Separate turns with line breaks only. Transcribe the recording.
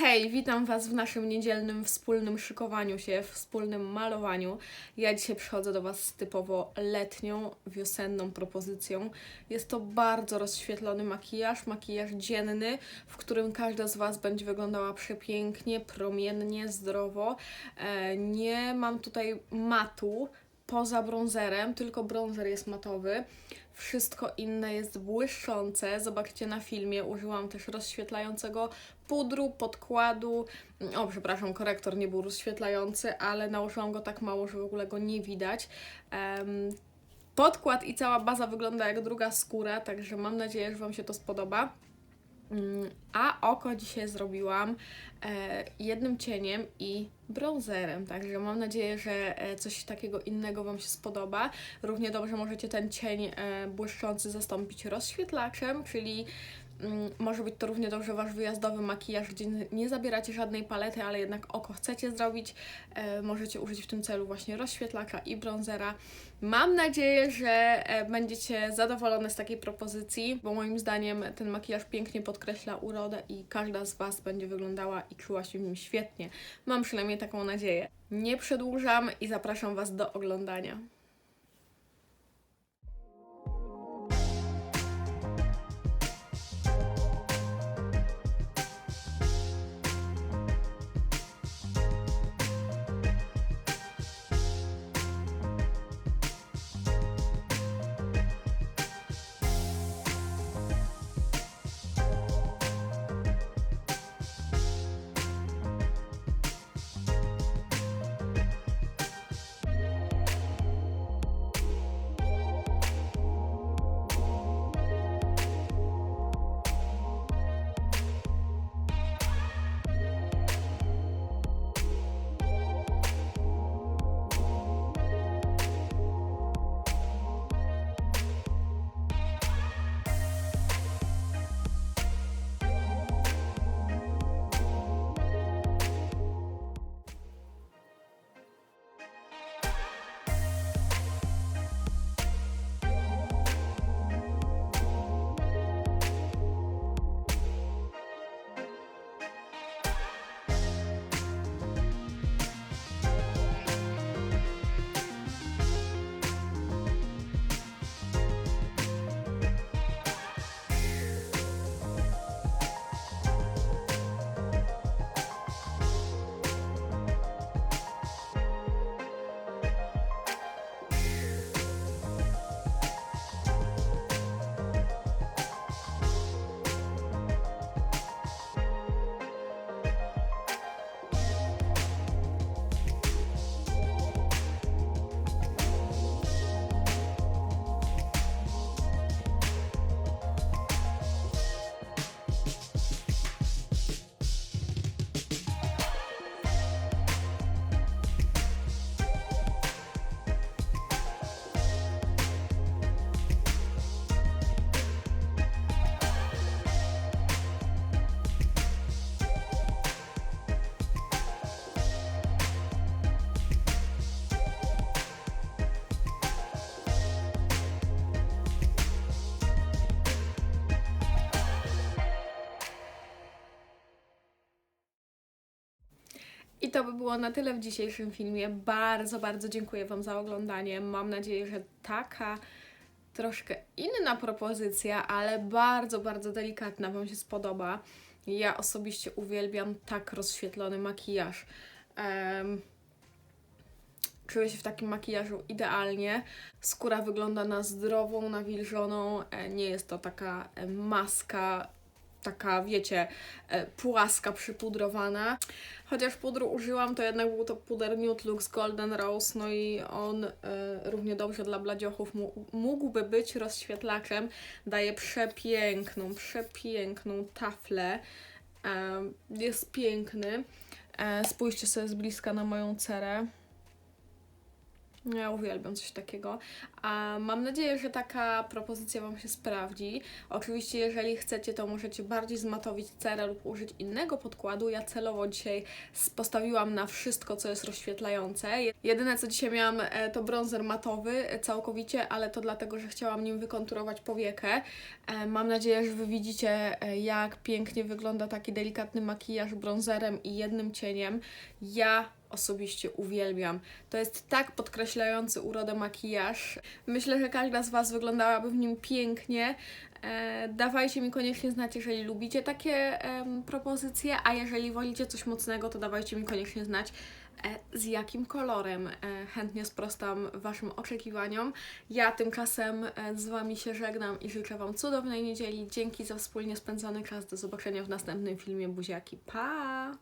Hej, witam Was w naszym niedzielnym wspólnym szykowaniu się, wspólnym malowaniu. Ja dzisiaj przychodzę do Was z typowo letnią, wiosenną propozycją. Jest to bardzo rozświetlony makijaż, makijaż dzienny, w którym każda z Was będzie wyglądała przepięknie, promiennie, zdrowo. E, nie mam tutaj matu poza bronzerem, tylko bronzer jest matowy. Wszystko inne jest błyszczące. Zobaczcie na filmie, użyłam też rozświetlającego pudru, podkładu. O, przepraszam, korektor nie był rozświetlający, ale nałożyłam go tak mało, że w ogóle go nie widać. Podkład i cała baza wygląda jak druga skóra, także mam nadzieję, że Wam się to spodoba. Mm, A oko dzisiaj zrobiłam e, jednym cieniem i bronzerem, także mam nadzieję, że e, coś takiego innego Wam się spodoba. Równie dobrze możecie ten cień e, błyszczący zastąpić rozświetlaczem, czyli może być to równie dobrze Wasz wyjazdowy makijaż, gdzie nie zabieracie żadnej palety, ale jednak oko chcecie zrobić. E, możecie użyć w tym celu właśnie rozświetlacza i bronzera. Mam nadzieję, że e, będziecie zadowolone z takiej propozycji, bo moim zdaniem ten makijaż pięknie podkreśla urodę i każda z Was będzie wyglądała i czuła się w nim świetnie. Mam przynajmniej taką nadzieję. Nie przedłużam i zapraszam Was do oglądania. I to by było na tyle w dzisiejszym filmie. Bardzo, bardzo dziękuję Wam za oglądanie. Mam nadzieję, że taka troszkę inna propozycja, ale bardzo, bardzo delikatna Wam się spodoba. Ja osobiście uwielbiam tak rozświetlony makijaż. Em, czuję się w takim makijażu idealnie. Skóra wygląda na zdrową, nawilżoną. E, Nie jest to taka e, maska, taka wiecie, e, płaska, przypudrowana. Chociaż pudru użyłam, to jednak był to puder Nude Lux Golden Rose, no i on e, równie dobrze dla bladziochów mógłby być rozświetlaczem. Daje przepiękną, przepiękną taflę. E, jest piękny. Spójrzcie sobie z bliska na moją cerę. Ja uwielbiam coś takiego. A mam nadzieję, że taka propozycja Wam się sprawdzi. Oczywiście, jeżeli chcecie, to możecie bardziej zmatowić cerę lub użyć innego podkładu. Ja celowo dzisiaj postawiłam na wszystko, co jest rozświetlające. Jedyne, co dzisiaj miałam, e, to bronzer matowy całkowicie, ale to dlatego, że chciałam nim wykonturować powiekę. E, Mam nadzieję, że Wy widzicie, e, jak pięknie wygląda taki delikatny makijaż bronzerem i jednym cieniem. Ja osobiście uwielbiam. To jest tak podkreślający urodę makijaż. Myślę, że każda z Was wyglądałaby w nim pięknie. E, dawajcie mi koniecznie znać, jeżeli lubicie takie em, propozycje, a jeżeli wolicie coś mocnego, to dawajcie mi koniecznie znać, e, z jakim kolorem e, chętnie sprostam Waszym oczekiwaniom. Ja tymczasem e, z Wami się żegnam i życzę Wam cudownej niedzieli. Dzięki za wspólnie spędzony czas. Do zobaczenia w następnym filmie. Buziaki. Pa!